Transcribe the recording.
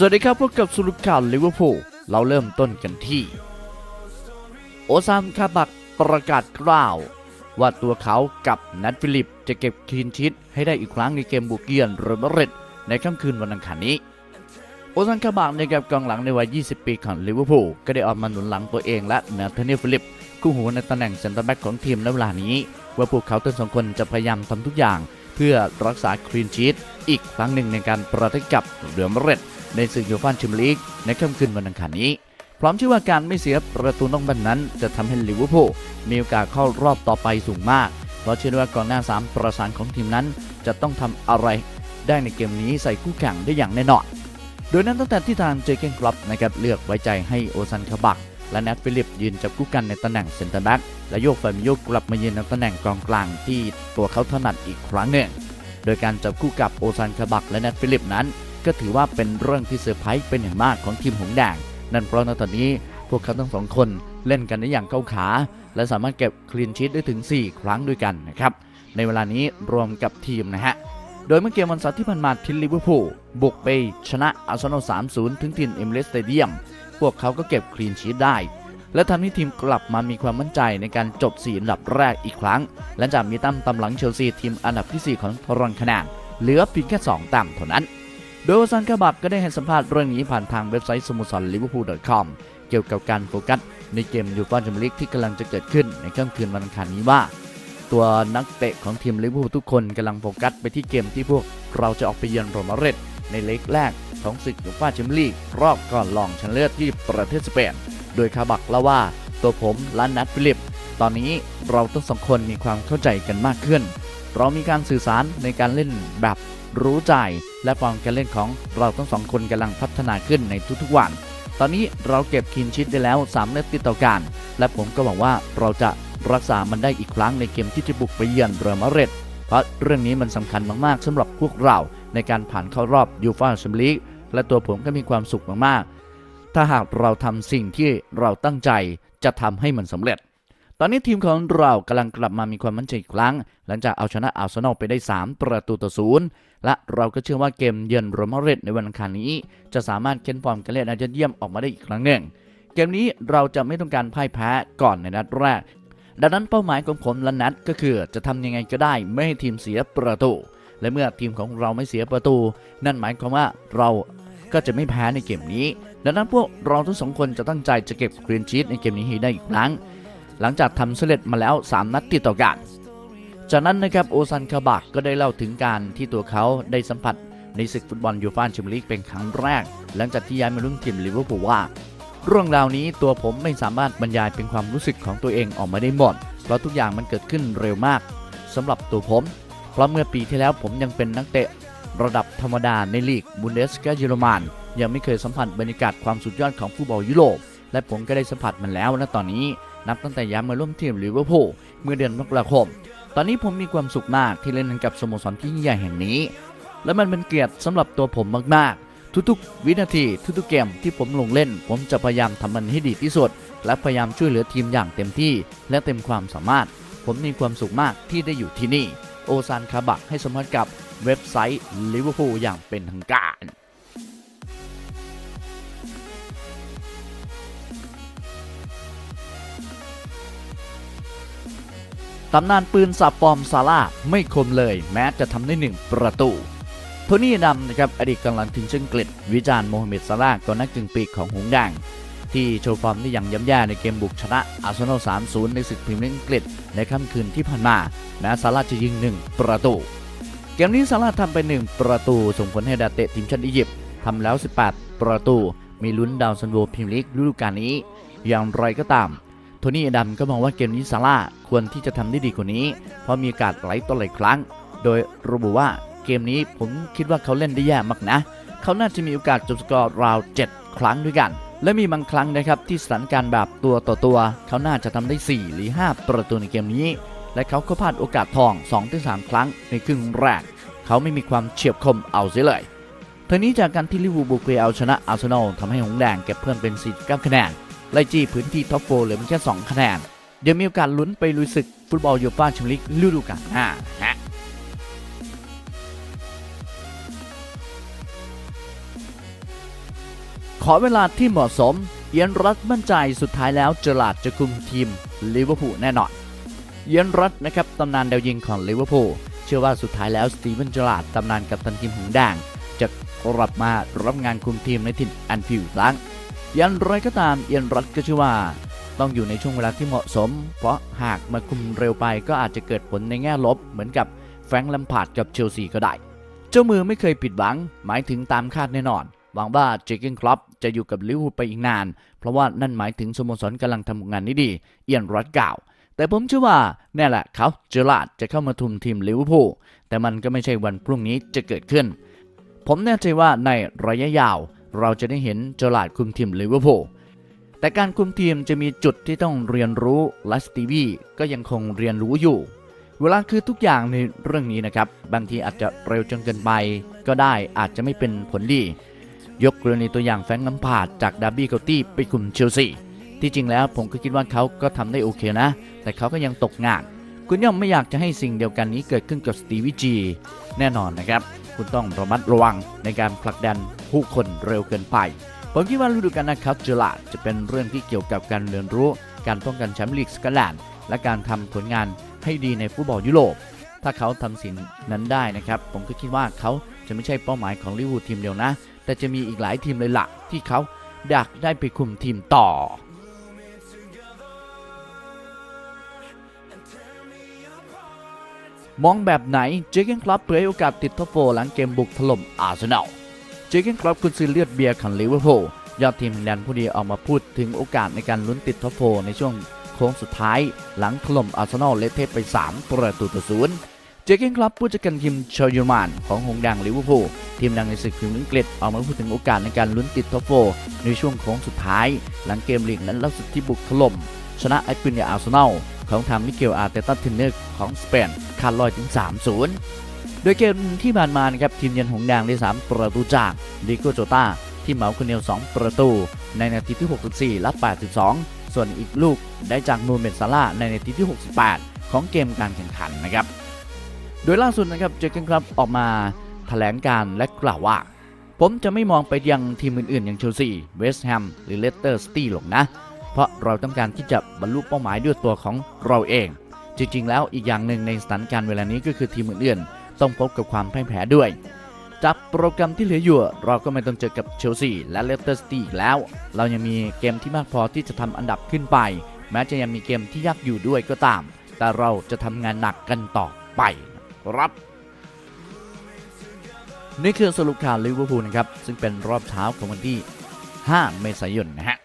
สวัสดีครับพบกับสรุปข่าวลิเวอร์พูลเราเริ่มต้นกันที่ โอซามคาบักประกาศกล่าว ว่าตัวเขากับนัทฟิลิปจะเก็บคลีนชีตให้ได้อีกครั้งในเกมบุกเยือนเรอัลมาริดในค่ำคืนวันอังคารนี้ โอซานคาบักในกับกองหลังในวัย 20 ปีของลิเวอร์พูลก็ได้ออกมาหนุนหลังตัวเองและนาธานีลฟิลิปคู่หูในตำแหน่งเซนเตอร์แบ็กของทีมในเวลานี้ ว่าพวกเขาทั้งสองคนจะพยายามทำทุกอย่าง เพื่อรักษาคลีนชีตอีกครั้งหนึ่งในการประทะกับเรือมาริด ในศึกยูฟ่าแชมเปี้ยนลีกในค่ำคืนวันอังคารนี้ พร้อมเชื่อว่าการไม่เสียประตูนอกบ้านนั้นจะทำให้ลิเวอร์พูลมีโอกาสเข้ารอบต่อไปสูงมาก เพราะเชื่อว่ากองหน้า 3 ประสานของทีมนั้น จะต้องทำอะไรได้ในเกมนี้ใส่คู่แข่งได้อย่างแน่นอน โดยนั้นตั้งแต่ที่ทางเจเกนกลับนะครับเลือกไว้ใจให้โอซันคาบักและแนทฟิลิปยืนจับคู่กันในตำแหน่งเซนเตอร์แบ็กและโยกฟามิโยกลับมายืนในตำแหน่งกองกลางที่ตัวเขาถนัดอีกครั้งหนึ่ง โดยการจับคู่กับโอซันคาบักและแนทฟิลิปนั้น ก็ถือว่าเป็นเรื่องที่เซอร์ไพรส์เป็นอย่างมากของทีมหงแดงนั่นเพราะณตอนนี้พวกเขาทั้งสองคนเล่นกันได้อย่างเข้าขา และสามารถเก็บคลีนชีตได้ถึง 4 ครั้งด้วยกันนะครับในเวลานี้รวมกับทีมนะฮะโดยเมื่อเกมวันเสาร์ที่ผ่านมาทีมลิเวอร์พูลบุกไปชนะอาร์เซนอล 3-0 ถึงทีมเอมิเรสสเตเดียม พวกเขาก็เก็บคลีนชีตได้ และทำให้ทีมกลับมามีความมั่นใจในการจบ 4 อันดับแรกอีกครั้ง หลังจากมีตั้มตำหลังเชลซีทีมอันดับทีสี่4 ของตารางคะแนนเหลือเพียงแค่2แต้มเท่านั้น โดยโซันกาบักก็ได้ให้สัมภาษณ์เรื่องนี้ผ่านทางเว็บไซต์สโมสรลิเวอร์พูล .com เกี่ยวกับการโฟกัสในเกมยูฟ่าแชมเปี้ยนลีกที่กำลังจะเกิดขึ้นในค่ำคืนวันอังคารนี้ว่า ตัวนักเตะของทีมลิเวอร์พูลทุกคนกำลังโฟกัสไปที่เกมที่พวกเราจะออกไปเยือนโรมาเรตในเล็กแรกของศึกยูฟ่าแชมเปี้ยนลีกรอบก่อนรองชนะเลิศที่ประเทศสเปน โดยคาบักเล่าว่าตัวผมและนัทฟิลิป ตอนนี้เราทั้งสองคนมีความเข้าใจกันมากขึ้น เรามีการสื่อสารในการเล่นแบบ รู้ใจ และฟอร์มการเล่นของเราทั้งสองคนกำลังพัฒนาขึ้นในทุกๆวัน ตอนนี้เราเก็บคินชิดได้แล้ว3นัดติดต่อกัน และผมก็หวังว่าเราจะรักษามันได้อีกครั้งในเกมที่จะบุกไปเยือนเรอัลมาดริดเพราะเรื่องนี้มันสำคัญมากๆสำหรับพวกเราในการผ่านเข้ารอบยูฟ่าแชมเปี้ยนลีกและตัวผมก็มีความสุขมากๆ ถ้าหากเราทำสิ่งที่เราตั้งใจจะทำให้มันสำเร็จ ตอนนี้ทีมของเรากำลังกลับมามีความมั่นใจอีกครั้ง หลังจากเอาชนะอาร์เซนอลไปได้ 3 ประตูต่อศูนย์และเราก็เชื่อว่าเกมเยือนโรมาเรตในวันอังคารนี้ จะสามารถเค้นฟอร์มการเล่นอันยอดเยี่ยมออกมาได้อีกครั้งหนึ่ง เกมนี้เราจะไม่ต้องการพ่ายแพ้ก่อนในนัดแรก ดังนั้นเป้าหมายของผมและนัดก็คือ จะทำยังไงก็ได้ไม่ให้ทีมเสียประตู และเมื่อทีมของเราไม่เสียประตู นั่นหมายความว่าเราก็จะไม่แพ้ในเกมนี้ ดังนั้นพวกเราทั้งสองคนจะตั้งใจจะเก็บคลีนชีตในเกมนี้ให้ได้อีกครั้ง หลังจากทำสำเร็จมาแล้ว 3 นัดติดต่อกัน จากนั้นนะครับโอซันคาบักก็ได้เล่าถึงการที่ตัวเขาได้สัมผัสในศึกฟุตบอลยูฟ่าแชมเปี้ยนลีกเป็นครั้งแรก หลังจากที่ย้ายมาร่วมทีมลิเวอร์พูลว่า เรื่องราวนี้ตัวผมไม่สามารถบรรยายเป็นความรู้สึกของตัวเองออกมาได้หมด เพราะทุกอย่างมันเกิดขึ้นเร็วมากสำหรับตัวผม เพราะเมื่อปีที่แล้วผมยังเป็นนักเตะระดับธรรมดาในลีกบุนเดสกาเยอรมันยังไม่เคยสัมผัสบรรยากาศความสุดยอดของฟุตบอลยุโรปและผมก็ได้สัมผัสมันแล้วณตอนนี้ นับตั้งแต่ย้ายมาร่วมทีมลิเวอร์พูลเมื่อเดือนมกราคม ตอนนี้ผมมีความสุขมากที่เล่นกับสโมสรที่ยิ่งใหญ่แห่งนี้ และมันเป็นเกียรติสำหรับตัวผมมากๆ ทุกๆ วินาทีทุกๆเกมที่ผมลงเล่น ผมจะพยายามทำมันให้ดีที่สุด และพยายามช่วยเหลือทีมอย่างเต็มที่ และเต็มความสามารถ ผมมีความสุขมากที่ได้อยู่ที่นี่ โอซานคาบักให้สมภาษณ์กับเว็บไซต์ลิเวอร์พูลอย่างเป็นทางการ ตำนานปืนสับปอมซาร่าไม่คมเลย แม้จะทำได้หนึ่งประตูโทนี่ดำนะครับอดีตกำลังถึงเชิงกฤษวิจารณ์โมฮัมเหม็ดซาร่าห์กองนักกึ่งปีกของหงส์แดงที่โชว์ฟอร์มได้อย่างย่ำแย่ในเกมบุกชนะอาร์เซนอล 3-0 ในศึกพรีเมียร์ลีกอังกฤษในค่ำคืนที่ผ่านมาแม้ซาร่าจะยิง 1 ประตู เกมนี้ซาร่าทำไป 1 ประตู ส่งผลให้ดาเตะทีมชาติอียิปต์ทำแล้ว 18 ประตู มีลุ้นดาวซันโวพรีเมียร์ลีกฤดูกาลนี้ อย่างไรก็ตาม โทนี่อดัมก็มองว่าเกมนี้ซาร่าควรที่จะทำได้ดีกว่านี้ เพราะมีโอกาสไหลต่อหลายครั้ง โดยระบุว่าเกมนี้ผมคิดว่าเขาเล่นได้แย่มากนะ เขาน่าจะมีโอกาสจบสกอร์ราว7ครั้งด้วยกัน และมีบางครั้งนะครับที่สถานการณ์แบบตัวต่อตัว เขาน่าจะทำได้ 4 หรือ 5 ประตูในเกมนี้ และเขาก็พลาดโอกาสทอง 2-3 ครั้งในครึ่งแรก เขาไม่มีความเฉียบคมเอาเสียเลยทั้งนี้จากการที่ลิเวอร์พูลไปเอาชนะอาร์เซนอลทำให้หงแดงเก็บเพิ่มเป็น49คะแนน ไล่จี้พื้นที่ท็อปโฟร์เหลือเพียงแค่2คะแนน เดี๋ยวมีโอกาสลุ้นไปลุยศึกฟุตบอลยูฟ่าแชมเปี้ยนลีกฤดูกาลหน้าฮะขอเวลาที่เหมาะสม เอียนรัตมั่นใจสุดท้ายแล้วเจอราดจะคุมทีมลิเวอร์พูลแน่นอนเอียนรัตนะครับตำนานดาวยิงของลิเวอร์พูลเชื่อว่าสุดท้ายแล้วสตีเวนเจอราดตำนานกัปตันทีมหงแดงจะกลับมารับงานคุมทีมในถิ่นแอนฟิลด์ครั้ง อยันไรก็ตามเอียนรัตก็เชื่อว่า ต้องอยู่ในช่วงเวลาที่เหมาะสม เพราะหากมาคุมเร็วไปก็อาจจะเกิดผลในแง่ลบ เหมือนกับแฟรงค์ลัมพาร์ดกับเชลซีก็ได้ เจ้ามือไม่เคยผิดหวัง หมายถึงตามคาดแน่นอน หวังว่าเจเกนคลับจะอยู่กับลิเวอร์พูลไปอีกนาน เพราะว่านั่นหมายถึงสโมสรกำลังทำงานได้ดี เอียนรัตกล่าวแต่ผมเชื่อว่าแน่แหละเขาเจอราร์ดจะเข้ามาทุมทีมลิเวอร์พูลแต่มันก็ไม่ใช่วันพรุ่งนี้จะเกิดขึ้น ผมแน่ใจว่าในระยะยาว เราจะได้เห็นเจอราร์ดคุมทีมลิเวอร์พูลแต่การคุมทีมจะมีจุดที่ต้องเรียนรู้และสตีวีก็ยังคงเรียนรู้อยู่ เวลาคือทุกอย่างในเรื่องนี้นะครับ บางทีอาจจะเร็วจนเกินไป ก็ได้อาจจะไม่เป็นผลดี ยกกรณีตัวอย่างแฟงค์ลัมพาดจากดาร์บี้เคาตี้ไปคุมเชลซีที่จริงแล้วผมก็คิดว่าเขาก็ทำได้โอเคนะ แต่เขาก็ยังตกงาน คุณย่อมไม่อยากจะให้สิ่งเดียวกันนี้เกิดขึ้นกับสตีวิจีแน่นอนนะครับ คุณต้องระมัดระวังในการผลักดันผู้คนเร็วเกินไป ผมคิดว่าฤดูกาลนะครับเจอราจะเป็นเรื่องที่เกี่ยวกับการเรียนรู้ การป้องกันแชมป์ลีกสกอตแลนด์และการทำผลงานให้ดีในฟุตบอลยุโรป ถ้าเขาทำสิ่งนั้นได้นะครับ ผมก็คิดว่าเขาจะไม่ใช่เป้าหมายของลิเวอร์พูลทีมเดียวนะ แต่จะมีอีกหลายทีมเลยล่ะที่เขาอยากได้ไปคุมทีมต่อ มองแบบไหนเจเกนคลับเผยโอกาสติดท็อปโฟร์หลังเกมบุกถล่มอาร์เซนอลเจเกนคลับคุณซื้อเลือดเบียร์ของลิเวอร์พูลยอดทีมแห่งแดนผู้ดีออกมาพูดถึงโอกาสในการลุ้นติดท็อปโฟร์ในช่วงโค้งสุดท้าย หลังถล่มอาร์เซนอลเละเทะไป 3 ประตูต่อศูนย์เจเกนคลับผู้จัดการทีมชาวเยอรมันของหงดังลิเวอร์พูลทีมดังในศึกพรีเมียร์ลีกอังกฤษออกมาพูดถึงโอกาสในการลุ้นติดท็อปโฟร์ในช่วงโค้งสุดท้าย หลังเกมลีกนั้นล่าสุดที่บุกถล่มชนะไอปินยาอาร์เซนอล ของทางมิเกลอาร์เตต้าทินเนอร์ของสเปนคาดลอยถึง 3-0 โดยเกมที่ผ่านมานะครับทีมเยือนหงแดงได้ 3 ประตูจากดิโกโจตาที่เหมาคุณเนล2ประตู ในนาทีที่ 64 และ 82 ส่วนอีกลูกได้จากนูเมนซาร่าในนาทีที่ 68 ของเกมการแข่งขันนะครับ โดยล่าสุดนะครับเจอกันครับออกมาแถลงการและกล่าวว่า ผมจะไม่มองไปยังทีมอื่นๆ อย่างเชลซี เวสต์แฮม หรือเลสเตอร์ซิตี้หรอกนะ ราะเราต้องการที่จะบรรลุเป้าหมายด้วยตัวของเราเอง จริงๆ แล้วอีกอย่างหนึ่งในสถานการณ์เวลานี้ก็คือทีมอื่นๆต้องพบกับความพ่ายแพ้ด้วย จากโปรแกรมที่เหลืออยู่ เราก็ไม่ต้องเจอกับเชลซีและเลสเตอร์ซิตี้อีกแล้ว เรายังมีเกมที่มากพอที่จะทำอันดับขึ้นไป แม้จะยังมีเกมที่ยากอยู่ด้วยก็ตาม แต่เราจะทำงานหนักกันต่อไปครับนี่คือสรุปข่าวลิเวอร์พูลนะครับ ซึ่งเป็นรอบเช้าของวันที่ 5 เมษายนนะฮะ